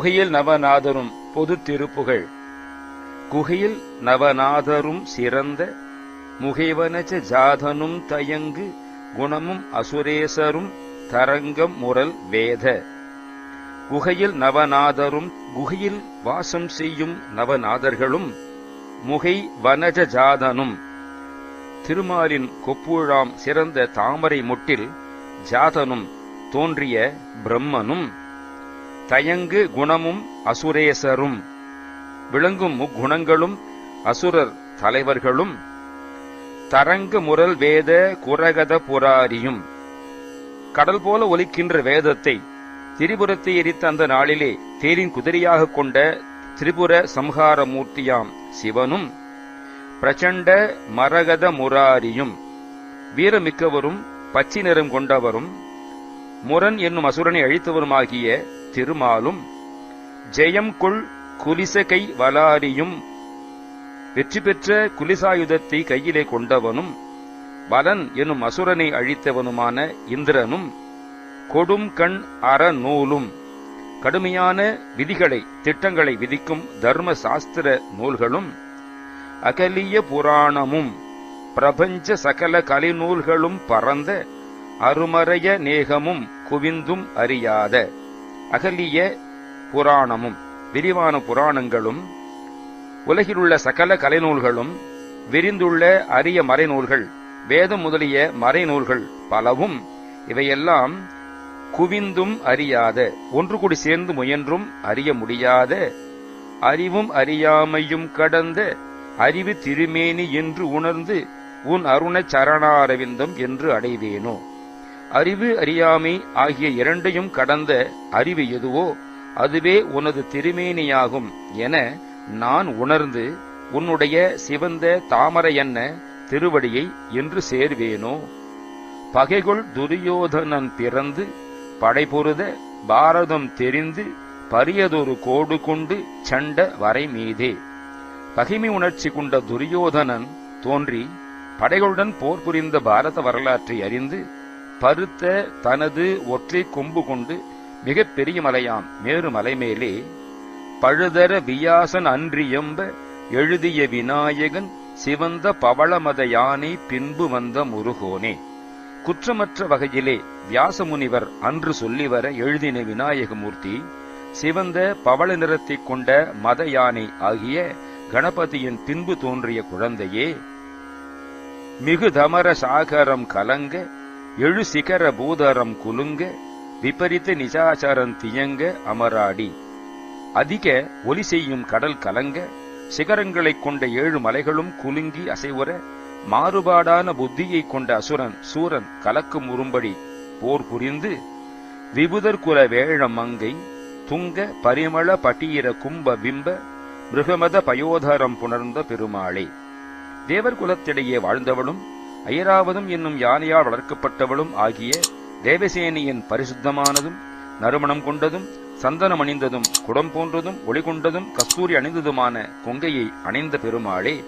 குகையில் நவநாதரும் பொது திருப்புகழ் குகையில் நவநாதரும் சிறந்த முகைவனச்ச ஜாதனும் தயங்கு குணமும் அசுரேசரும் தரங்கம் முரல் வேத. குகையில் நவநாதரும் குகையில் வாசம் செய்யும் நவநாதர்களும் முகை வனஜ ஜாதனும். திருமாலின் கொப்புழாம் சிறந்த தாமரை முட்டில் ஜாதனும் தோன்றிய பிரம்மனும். தயங்கு குணமும் அசுரேசரும். விளங்கும் முக்குணங்களும் அசுரர் தலைவர்களும். தரங்கு முரல் வேத குரகத புராரியும். கடல் போல ஒலிக்கின்ற வேதத்தை திரிபுரத்தை எரித்த அந்த நாளிலே தேரின் குதிரையாக கொண்ட திரிபுர சம்ஹார மூர்த்தியாம் சிவனும் பிரச்சண்ட மரகத முராரியும் வீரமிக்கவரும் பச்சை நிறம் கொண்டவரும் முரண் என்னும் அசுரனை அழித்தவருமாகிய திருமாலும் ஜெயம் கொள் குலிசகை வலாரியும் வெற்றி பெற்ற குலிசாயுதத்தை கையிலே கொண்டவனும் பலன் எனும் அசுரனை அழித்தவனுமான இந்திரனும் கொடும் கண் அறநூலும் கடுமையான விதிகளை திட்டங்களை விதிக்கும் தர்ம சாஸ்திர நூல்களும் அகலிய புராணமும் பிரபஞ்ச சகல கலைநூல்களும் பரந்த அருமறைய நேகமும் குவிந்தும் அறியாத அகலிய புராணமும் விரிவான புராணங்களும் உலகிலுள்ள சகல கலைநூல்களும் விரிந்துள்ள அரிய மறைநூல்கள் வேதம் முதலிய மறைநூல்கள் பலவும் இவையெல்லாம் குவிந்தும் அறியாத ஒன்று கூடி சேர்ந்து முயன்றும் அறிய முடியாத அறிவும் அறியாமையும் கடந்த அறிவு திருமேனி என்று உணர்ந்து உன் அருண சரணாரவிந்தம் என்று அடைவேனோ? அறிவு அறியாமை ஆகிய இரண்டையும் கடந்த அறிவு எதுவோ அதுவே உனது திருமேனியாகும் என நான் உணர்ந்து உன்னுடைய சிவந்த தாமரையன்ன திருவடியை என்று சேர்வேனோ? பகைகொள் துரியோதனன் பிறந்து படைபொருத பாரதம் தெரிந்து பரியதொரு கோடு கொண்டு சண்ட வரை மீதே. பகிமை உணர்ச்சி கொண்ட துரியோதனன் தோன்றி படைகளுடன் போர் புரிந்த பாரத வரலாற்றை அறிந்து பருத்த தனது ஒற்றை கொம்பு கொண்டு மிக பெரிய மலையாம் மேருமலை மேலே பழுதர வியாசன் அன்றியம்ப எழுதிய விநாயகன் சிவந்த பவளமத யானை பின்பு வந்த முருகோனே. குற்றமற்ற வகையிலே வியாசமுனிவர் அன்று சொல்லி வர எழுதின விநாயகமூர்த்தி சிவந்த பவள நிறத்தை கொண்ட மத யானை ஆகிய கணபதியின் பின்பு தோன்றிய குழந்தையே மிகுதமர சாகரம் கலங்க எழு சிகர பூதரம் குலுங்க விபரீத நிசாச்சாரன் தியங்க அமராடி. அதிக ஒலி செய்யும் கடல் கலங்க சிகரங்களைக் கொண்ட ஏழு மலைகளும் குலுங்கி அசைவுற மாறுபாடான புத்தியைக் கொண்ட அசுரன் சூரன் கலக்கும் உரும்படி போர் புரிந்து விபுதர் குல வேழ மங்கை துங்க பரிமள பட்டீர கும்ப பிம்ப மிருகமத பயோதரம் புணர்ந்த பெருமாளே. தேவர் குலத்திடையே வாழ்ந்தவளும் ஐராவதம் என்னும் யானையால் வளர்க்கப்பட்டவளும் ஆகிய தேவசேனியின் பரிசுத்தமானதும் நறுமணம் கொண்டதும் சந்தனம் அணிந்ததும் குடம் போன்றதும் ஒளி கொண்டதும் கஸ்தூரி அணிந்ததுமான கொங்கையை அணிந்த பெருமாளே.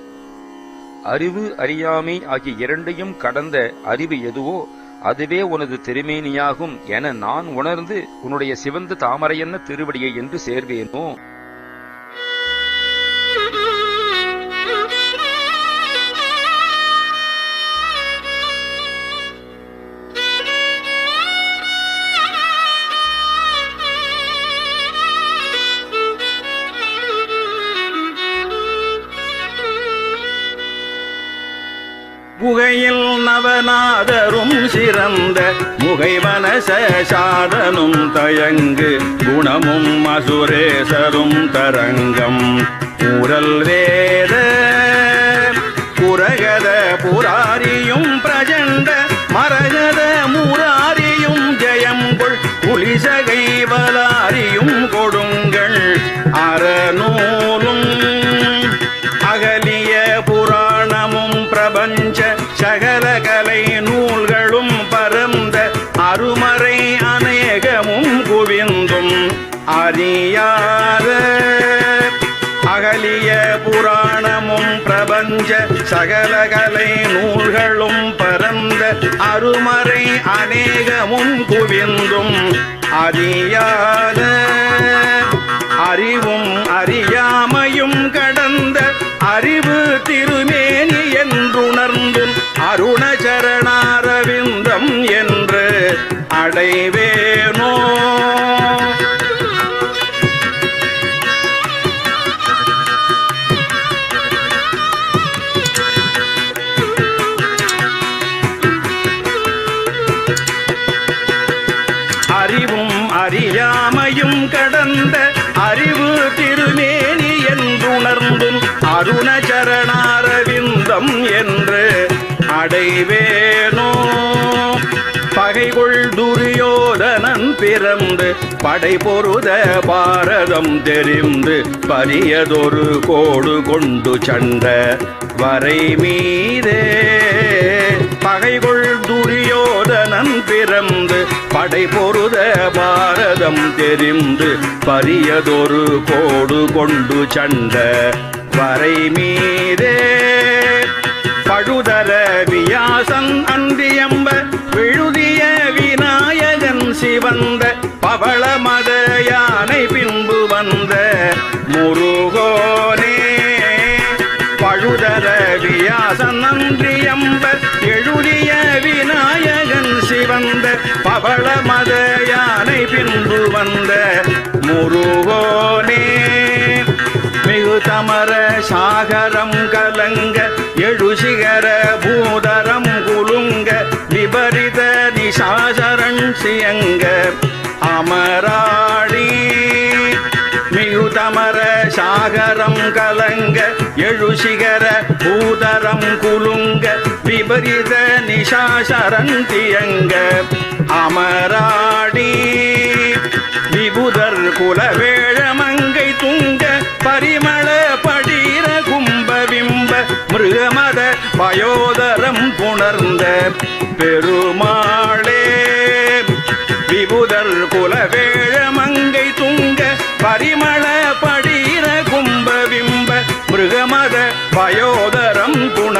அறிவு அறியாமை ஆகிய இரண்டையும் கடந்த அறிவு எதுவோ அதுவே உனது திருமேனியாகும் என நான் உணர்ந்து உன்னுடைய சிவந்த தாமரையன்ன திருவடியை என்று சேர்வேனோ? நவநாதரும் சிறந்த முகைவன சாதனும் தயங்கு குணமும் அசுரேசரும் தரங்கம். ஊரல் வேத குரகத புரா அணியாத அகலிய புராணமும் பிரபஞ்ச சகலகலை நூல்களும் பரந்த அருமறை அநேகமும் குவிந்தும் அறியாத அறிவும் அறியாமையும் கடந்த அறிவு திருமேனி என்றுணர்ந்தும் அருணச்சரணாரவிந்தம் என்று அடைவேர் அருண சரணாரவிந்தம் என்று அடைவேனோ. பகைகொள் துரியோதனன் பிறந்து படை பொருத பாரதம் தெரிந்து பரியதொரு கோடு கொண்டு சண்ட வரை மீதே பகைகொள் துரியோதனன் பிறந்து படை பொருத பாரதம் தெரிந்து பரியதொரு கோடு கொண்டு சண்ட வரை மீதே. பழுதர வியாசன் அந்தியம்ப விழுதிய விநாயகன் சிவந்த பவள மத யானை பின்பு வந்த முருகோனே. பழுதர வியாசன் அந்தியம்ப எழுதிய விநாயகன் சிவந்த பவள மத யானை பின்பு வந்த முருகோனே. மிகு தமர சாகரம் கலங்க எழுசிகர பூதரம் குலுங்க விபரித நிசாசரன் சியங்க. அமராடி மிகுதமர சாகரம் கலங்க எழுசிகர பூதரம் குலுங்க விபரித நிசாசரன் தியங்க. அமராடி விபுதர் குலவேழமங்கை துங்க பரிமள மிருகமத பயோதரம் புணர்ந்த பெருமாளே. விபுதர் குலவேழமங்கை துங்க பரிமள படிர கும்ப விம்ப மிருகமத பயோதரம் புணர்ந்த